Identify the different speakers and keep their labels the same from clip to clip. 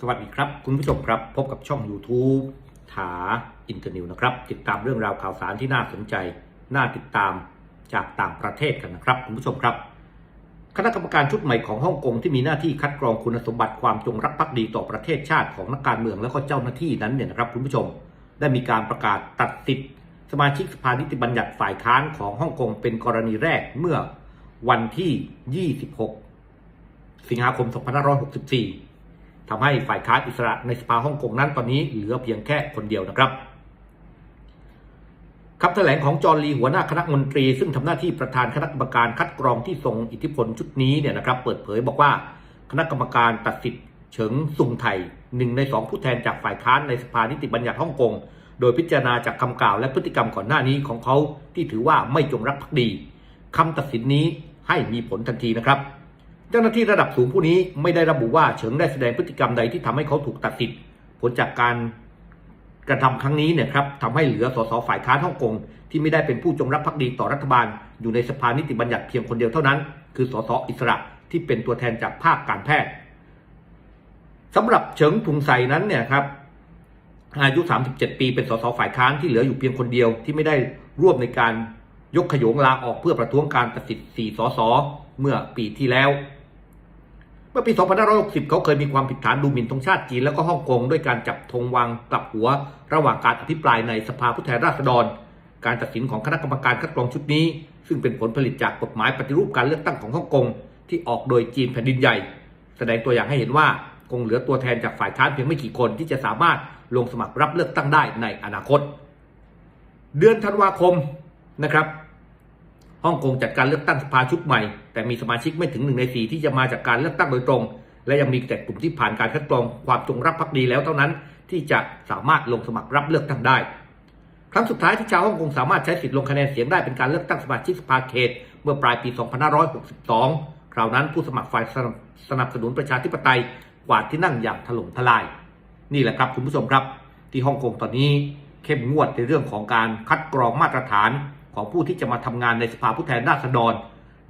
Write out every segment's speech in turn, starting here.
Speaker 1: สวัสดีครับคุณผู้ชมครับพบกับช่อง YouTube ถาอินเตอร์นิวนะครับ ติดตามเรื่องราวข่าวสารที่น่าสนใจ น่าติดตามจากต่างประเทศกันนะครับคุณผู้ชมครับ คณะกรรมการชุดใหม่ของฮ่องกงที่มีหน้าที่คัดกรองคุณสมบัติความจงรักภักดีต่อประเทศชาติของนักการเมืองและก็เจ้าหน้าที่นั้นเนี่ยนะครับคุณผู้ชมได้มีการประกาศตัดสิทธิสมาชิกสภานิติบัญญัติฝ่ายค้านของฮ่องกงเป็นกรณีแรกเมื่อวันที่ 26 สิงหาคม 2564 ทำให้ฝ่ายค้านอิสระในสภาฮ่องกงนั้นตอนนี้เหลือเพียงแค่คนเดียวนะครับคำแถลงของจอร์ลีหัวหน้าคณะมนตรี ซึ่งทำหน้าที่ประธานคณะกรรมการคัดกรองที่ทรงอิทธิพลชุดนี้เนี่ยนะครับเปิดเผยบอกว่าคณะกรรมการตัดสิทธิ์เฉิงซุงไทยหนึ่งในสองผู้แทนจากฝ่ายค้านในสภานิติบัญญัติฮ่องกงโดยพิจารณาจากคำกล่าวและพฤติกรรมก่อนหน้านี้ของเขาที่ถือว่าไม่จงรักภักดีคำตัดสินนี้ให้มีผลทันทีนะครับ เจ้าหน้าที่ระดับสูงผู้นี้ไม่ได้ระบุว่าเฉิงได้แสดงพฤติกรรมใดที่ทำให้เขาถูกตัดสิทธิ์ผลจากการกระทำครั้งนี้เนี่ยครับทำให้เหลือสสฝ่ายค้านฮ่องกงที่ไม่ได้เป็นผู้จงรักภักดีต่อรัฐบาล อยู่ในสภานิติบัญญัติเพียงคนเดียวเท่านั้น คือสสอิสระที่เป็นตัวแทนจากภาคการแพทย์สำหรับเฉิงทุงไซนั้นเนี่ยครับอายุ 37 ปีเป็นสสฝ่ายค้านที่เหลืออยู่เพียงคนเดียวที่ไม่ได้ร่วมในการยกขยงลาออกเพื่อประท้วงการตัดสิทธิ์4สสเมื่อปีที่แล้ว มื่อปี 2560 เขาเคยมีความผิดฐานดูหมิ่นธงชาติจีน แล้วก็ฮ่องกงด้วยการจับธงวางกลับหัว ระหว่างการอภิปรายในสภาผู้แทนราษฎร การตัดสินของคณะกรรมการคัดกรองชุดนี้ ซึ่งเป็นผลผลิตจากกฎหมายปฏิรูปการเลือกตั้งของฮ่องกงที่ออกโดยจีนแผ่นดินใหญ่ แสดงตัวอย่างให้เห็นว่าคงเหลือตัวแทนจากฝ่ายค้านเพียงไม่กี่คนที่จะสามารถลงสมัครรับเลือกตั้งได้ในอนาคต เดือนธันวาคมนะครับ ฮ่องกงจัดการเลือกตั้งสภาชุดใหม่ แต่มีสมาชิกไม่ถึงหนึ่งในสี่ที่จะมาจากการเลือกตั้งโดยตรง และยังมีแต่กลุ่มที่ผ่านการคัดกรองความจงรักภักดีแล้วเท่านั้น ที่จะสามารถลงสมัครรับเลือกตั้งได้ ครั้งสุดท้ายที่ชาวฮ่องกงสามารถใช้สิทธิ์ลงคะแนนเสียงได้เป็นการเลือกตั้งสมาชิกสภาเขต เมื่อปลายปี 2562 คราวนั้นผู้สมัครฝ่ายสนับสนุนประชาธิปไตยกวาดที่นั่งอย่างถล่มทลาย นี่แหละครับคุณผู้ชมครับ ที่ฮ่องกงตอนนี้เข้มงวดในเรื่องของการคัดกรองมาตรฐาน ของผู้ที่จะมาทำงานในสภาผู้แทนราษฎร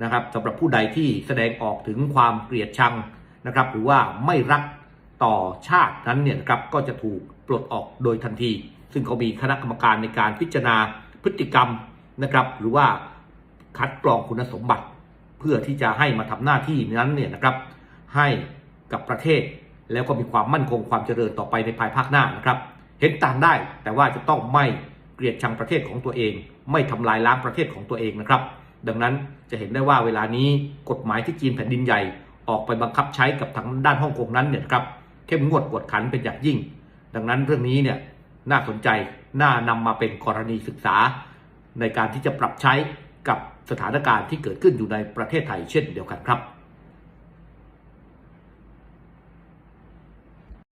Speaker 1: นะครับสำหรับผู้ใดที่แสดงออกถึงความเกลียดชังนะครับ หรือว่าไม่รักต่อชาตินั้นเนี่ยนะครับก็จะถูกปลดออกโดยทันที ซึ่งเขามีคณะกรรมการในการพิจารณาพฤติกรรมนะครับ หรือว่าคัดกรองคุณสมบัติ เพื่อที่จะให้มาทำหน้าที่นั้นเนี่ยนะครับให้กับประเทศ แล้วก็มีความมั่นคงความเจริญต่อไปในภายภาคหน้านะครับ เห็นต่างได้แต่ว่าจะต้องไม่ เกลียดชังประเทศของตัวเอง ไม่ทำลายล้างประเทศของตัวเองนะครับ ดังนั้นจะเห็นได้ว่าเวลานี้กฎหมายที่จีนแผ่นดินใหญ่ออกไปบังคับใช้กับทางด้านฮ่องกงนั้นเนี่ยครับเข้มงวดกวดขันเป็นอย่างยิ่ง ดังนั้นเรื่องนี้เนี่ยน่าสนใจน่านำมาเป็นกรณีศึกษา ในการที่จะปรับใช้กับสถานการณ์ที่เกิดขึ้นอยู่ในประเทศไทยเช่นเดียวกันครับ